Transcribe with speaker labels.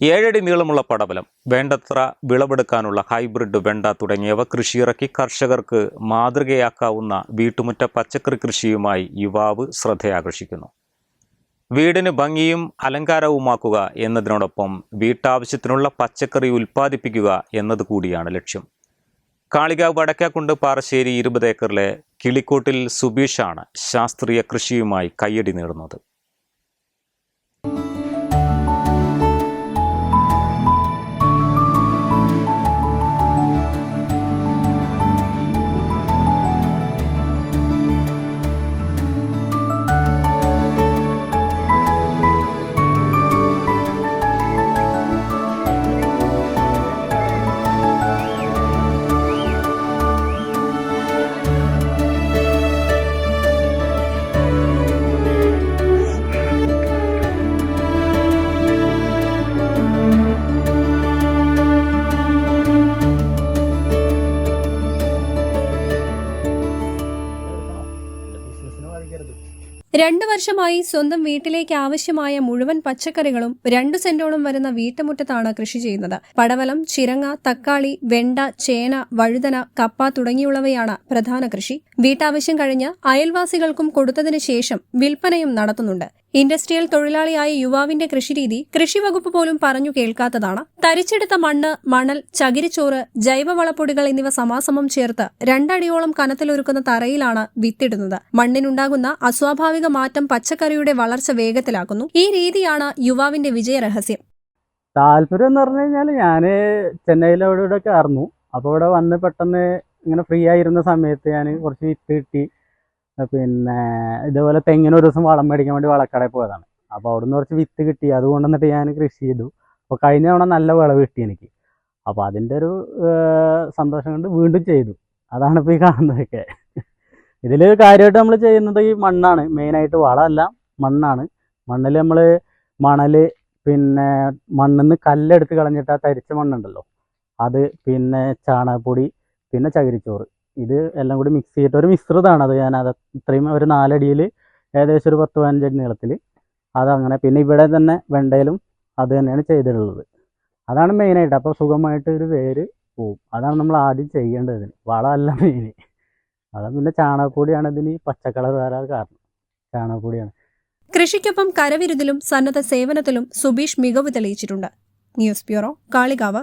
Speaker 1: ഏഴടി നീളമുള്ള പടവലം വേണ്ടത്ര വിളവെടുക്കാനുള്ള ഹൈബ്രിഡ് വെണ്ട തുടങ്ങിയവ കൃഷിയിറക്കി കർഷകർക്ക് മാതൃകയാക്കാവുന്ന വീട്ടുമുറ്റ പച്ചക്കറി കൃഷിയുമായി യുവാവ് ശ്രദ്ധയാകർഷിക്കുന്നു. വീടിന് ഭംഗിയും അലങ്കാരവുമാക്കുക എന്നതിനോടൊപ്പം വീട്ടാവശ്യത്തിനുള്ള പച്ചക്കറി ഉൽപ്പാദിപ്പിക്കുക എന്നത് കൂടിയാണ് ലക്ഷ്യം. കാളികാവ് വടക്കാക്കുണ്ട് പാറശ്ശേരി ഇരുപത് ഏക്കറിലെ കിളിക്കോട്ടിൽ സുബീഷാണ് ശാസ്ത്രീയ കൃഷിയുമായി കയ്യടി നേടുന്നത്.
Speaker 2: രണ്ടു വർഷമായി സ്വന്തം വീട്ടിലേക്ക് ആവശ്യമായ മുഴുവൻ പച്ചക്കറികളും രണ്ടു സെന്റോളം വരുന്ന വീട്ടുമുറ്റത്താണ് കൃഷി ചെയ്യുന്നത്. പടവലം ചിരങ്ങ തക്കാളി വെണ്ട ചേന വഴുതന കപ്പ തുടങ്ങിയുള്ളവയാണ് പ്രധാന കൃഷി. വീട്ടാവശ്യം കഴിഞ്ഞ് അയൽവാസികൾക്കും കൊടുത്തതിനു ശേഷം വിൽപ്പനയും നടത്തുന്നുണ്ട്. ഇൻഡസ്ട്രിയൽ തൊഴിലാളിയായ യുവാവിന്റെ കൃഷിരീതി കൃഷിവകുപ്പ് പോലും പറഞ്ഞു കേൾക്കാത്തതാണ്. തരിച്ചെടുത്ത മണ്ണ് മണൽ ചകിരിച്ചോറ് ജൈവവളപ്പൊടികൾ എന്നിവ സമാസമം ചേർത്ത് രണ്ടടിയോളം കനത്തിലൊരുക്കുന്ന തറയിലാണ് വിത്തിടുന്നത്. മണ്ണിനുണ്ടാകുന്ന അസ്വാഭാവിക മാറ്റം പച്ചക്കറിയുടെ വളർച്ച വേഗത്തിലാക്കുന്നു. ഈ രീതിയാണ് യുവാവിന്റെ വിജയരഹസ്യം.
Speaker 3: താല്പര്യം എന്ന് പറഞ്ഞു കഴിഞ്ഞാൽ ഞാൻ ഒക്കെ ആയിരുന്നു. അപ്പോൾ ഇവിടെ വന്ന് പെട്ടെന്ന് ഇങ്ങനെ ഫ്രീ ആയിരുന്ന സമയത്ത് ഞാൻ കുറച്ച് വിത്ത് കിട്ടി. പിന്നെ ഇതേപോലെ തെങ്ങിന് ഒരു ദിവസം വളം മേടിക്കാൻ വേണ്ടി വളക്കടയിൽ പോയതാണ്. അപ്പോൾ അവിടുന്ന് കുറച്ച് വിത്ത് കിട്ടി. അത് കൊണ്ടുവന്നിട്ട് ഞാൻ കൃഷി ചെയ്തു. അപ്പോൾ കഴിഞ്ഞ തവണ നല്ല വിളവ് കിട്ടി എനിക്ക്. അപ്പോൾ അതിന്റെ ഒരു സന്തോഷം കൊണ്ട് വീണ്ടും ചെയ്തു. അതാണ് ഇപ്പോൾ ഈ കാണുന്നതൊക്കെ. ഇതിൽ കാര്യമായിട്ട് നമ്മൾ ചെയ്യുന്നത് ഈ മണ്ണാണ്. മെയിനായിട്ട് വളമല്ല മണ്ണാണ്. മണ്ണിൽ നമ്മൾ മണൽ പിന്നെ മണ്ണിൽ നിന്ന് കല്ലെടുത്ത് കളഞ്ഞിട്ട് ആ തരിച്ച മണ്ണുണ്ടല്ലോ. അത് പിന്നെ ചാണകപ്പൊടി പിന്നെ ചകിരിച്ചോറ്. ഇത് എല്ലാം കൂടി മിക്സ് ചെയ്തിട്ട് ഒരു മിശ്രിതമാണ് അത് ഞാൻ അത് ഇത്രയും ഒരു നാലടിയിൽ ഏകദേശം ഒരു പത്ത് പതിനഞ്ചടി നീളത്തിൽ അതങ്ങനെ പിന്നെ ഇവിടെ തന്നെ വെണ്ടയിലും അത് തന്നെയാണ് ചെയ്തിട്ടുള്ളത്. അതാണ് മെയിനായിട്ട് അപ്പോൾ സുഖമായിട്ട് ഒരു വേര് പോവും. അതാണ് നമ്മൾ ആദ്യം ചെയ്യേണ്ടത്. ഇതിന് വളമല്ല മെയിൻ അതാണ് പിന്നെ ചാണകപ്പൊടിയാണ് ഇതിന് പച്ചക്കളർ വരാൻ കാരണം. ചാണകപ്പൊടിയാണ്.
Speaker 2: കൃഷിക്കൊപ്പം കരവിരുതിലും സന്നദ്ധ സേവനത്തിലും സുബീഷ് മികവ് തെളിയിച്ചിട്ടുണ്ട്. News bureau Kalikavu.